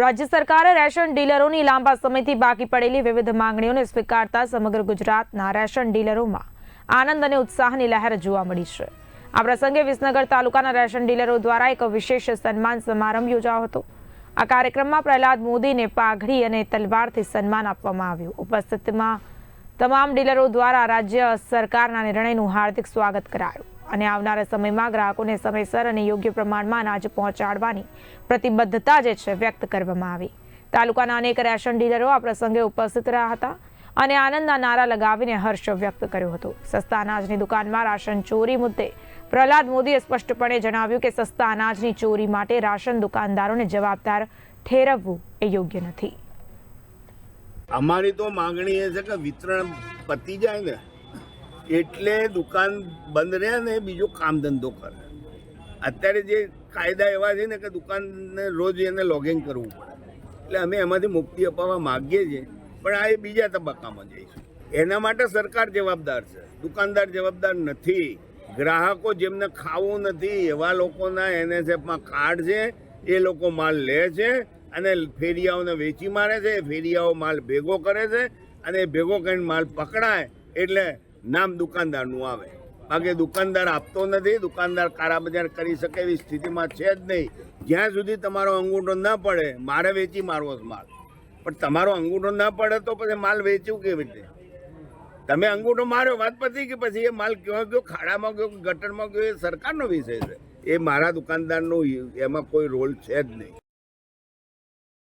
રાજ્ય સરકારે રેશન ડીલરોની લાંબા સમયથી બાકી પડેલી વિવિધ માંગણીઓને સ્વીકારતા સમગ્ર ગુજરાતના રેશન ડીલરોમાં આનંદ અને ઉત્સાહની લહેર જોવા મળી છે. આ પ્રસંગે વિસનગર તાલુકાના રેશન ડીલરો દ્વારા એક વિશેષ સન્માન સમારંભ યોજાયો હતો. આ કાર્યક્રમમાં પ્રહલાદ મોદીને પાઘડી અને તલવારથી સન્માન આપવામાં આવ્યું. ઉપસ્થિતમાં તમામ ડીલરો દ્વારા રાજ્ય સરકારના નિર્ણયનું હાર્દિક સ્વાગત કરાયું. અને આવનારા સમયમાં ગ્રાહકોને સમયસર અને યોગ્ય પ્રમાણમાં અનાજ પહોંચાડવાની પ્રતિબદ્ધતા જે છે વ્યક્ત કરવામાં આવી. તાલુકાના અનેક રેશન ડીલરો આ પ્રસંગે ઉપસ્થિત રહ્યા હતા અને આનંદના નારા લગાવીને હર્ષ વ્યક્ત કર્યો હતો. સસ્તા અનાજની દુકાનમાં રાશન ચોરી મુદ્દે પ્રહલાદ મોદીએ સ્પષ્ટપણે જણાવ્યું કે સસ્તા અનાજની ચોરી માટે રાશન દુકાનદારોને જવાબદાર ઠેરવવું એ યોગ્ય નથી. અમારી તો માંગણી એ છે કે વિતરણ પતી જાય ને એટલે દુકાન બંધ રહ્યા ને બીજો કામ ધંધો કરે. અત્યારે જે કાયદા એવા છે ને કે દુકાનને રોજ એને લોગિંગ કરવું પડે. એટલે અમે એમાંથી મુક્તિ અપાવવા માગીએ છીએ, પણ આ એ બીજા તબક્કામાં જઈશું. એના માટે સરકાર જવાબદાર છે. દુકાનદાર જવાબદાર નથી. ગ્રાહકો જેમને ખાવું નથી, એવા લોકોના એનએસએફમાં કાર્ડ છે, એ લોકો માલ લે છે અને ફેરિયાઓને વેચી મારે છે, ફેરિયાઓ માલ ભેગો કરે છે અને ભેગો કરીને માલ પકડાય, એટલે નામ દુકાનદારનું આવે. બાકી દુકાનદાર આપતો નથી, દુકાનદાર કાળા બજાર કરી શકે એવી સ્થિતિમાં છે જ નહીં. જ્યાં સુધી તમારો અંગૂઠો ના પડે, મારે વેચી મારવો જ માલ. પણ તમારો અંગૂઠો ના પડે તો પછી માલ વેચ્યું કેવી રીતે? તમે અંગૂઠો માર્યો, વાત પતી કે પછી એ માલ ક્યાં ગયો, ખાડામાં ગયો ગટરમાં ગયો, એ સરકારનો વિષય છે. એ મારા દુકાનદારનો, એમાં કોઈ રોલ છે જ નહીં.